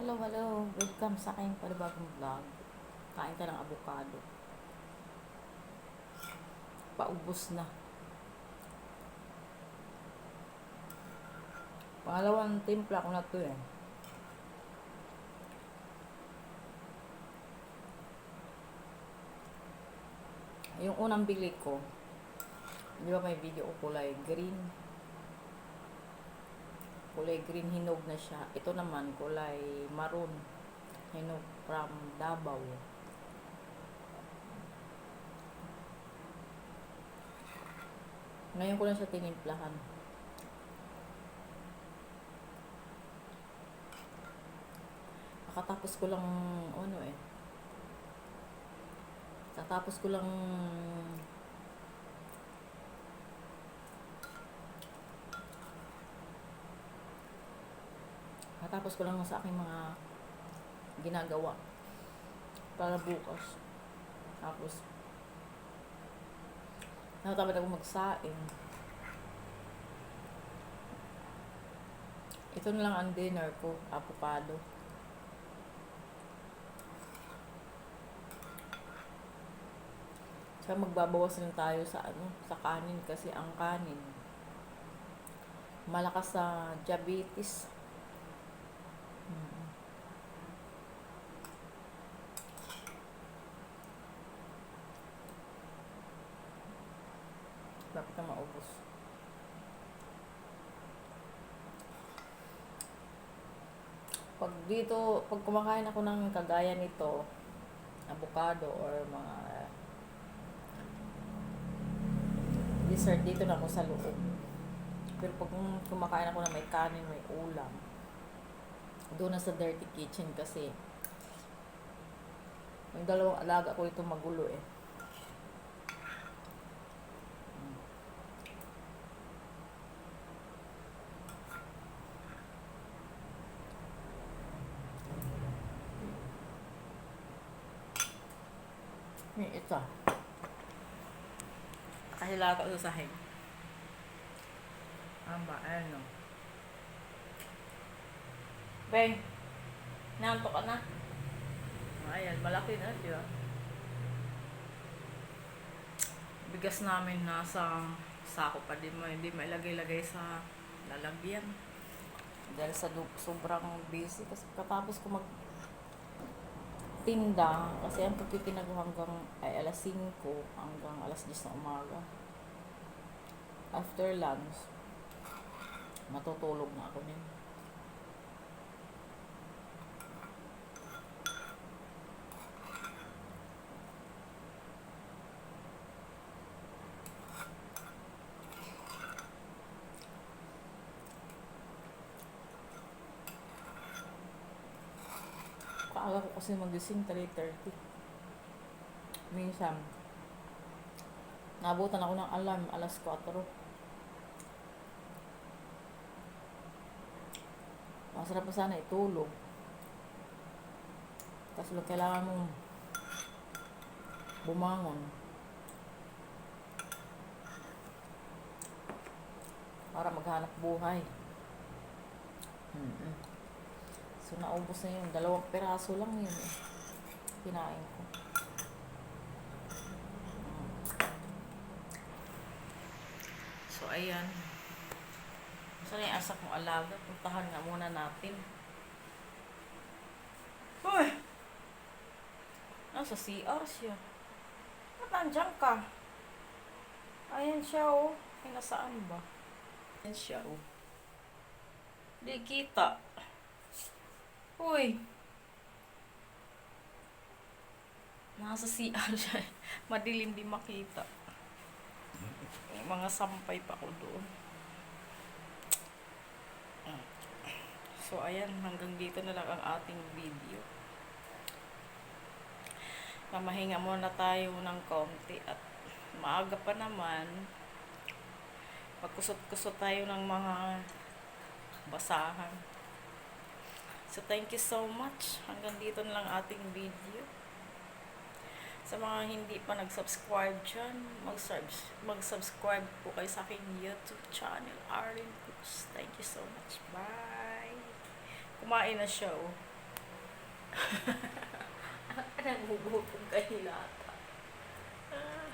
Hello, hello. Welcome sa aking panibagong vlog. Kain ka ng avocado. Paubos na. Pangalawang timpla ko na to eh. Yung unang bili ko, di ba may video ko kulay green? Kulay green hinog na siya. Ito naman kulay maroon hinog from Davao. Ngayon ko lang siya tinimplahan. Nakatapos ko lang ano eh. Katapos ko lang Natapos ko lang sa aking mga ginagawa para bukas. Tapos, natatamad ako magsaing. Ito na lang ang dinner ko, avocado. Tsaka magbabawas lang tayo sa ano, sa kanin kasi ang kanin malakas sa diabetes. Dapat na maubos. Pag dito, pag kumakain ako ng kagaya nito, avocado or mga dessert dito na ako sa loob. Pero pag kumakain ako na may kanin, may ulam, doon na sa dirty kitchen kasi yung dalawang alaga ko ito magulo eh. May ito. Kahila ko sa sahig. Amba, ano. Beng, nanto ka na. Ayan, malaki na siya. Bigas namin nasa sako pa din mo, hindi mailagay-lagay sa lalagyan. Dahil sa sobrang busy kasi katapos ko mag tinda kasi ang pagtitinag ko hanggang ay alas 5 hanggang alas 10 ng umaga. After lunch, matutulog na ako din. Kaaga ko kasi magising 3.30. Minsan, nabutan ako ng alarm alas 4. Masarap pa sana itulog. Kasi lang kailangan mong bumangon. Para maghanap buhay. Mm-mm. So, naubos na yun. Dalawang peraso lang yun eh. Kinain ko. So, ayan. Saan yung asak mong alaga? Puntahan nga muna natin. Hoy! Nasa CR siya. Ba't nandiyan ka? Ayan siya oh. Ay, nasaan ba? Ayan siya oh. Di kita. Uy. Nasa CR siya. Madilim di makita. May mga sampay pa ko doon. So, ayan. Hanggang dito na lang ang ating video. Mamahinga muna tayo ng konti at maaga pa naman. Magkusot-kusot tayo ng mga basahan. So, thank you so much. Hanggang dito na lang ating video. Sa mga hindi pa nag-subscribe dyan, mag-subscribe mag po kayo sa aking YouTube channel, Arlene Cruz. Thank you so much. Bye! Kumain na siya, oh. Nangugutong kayo lahat. Ah. ah.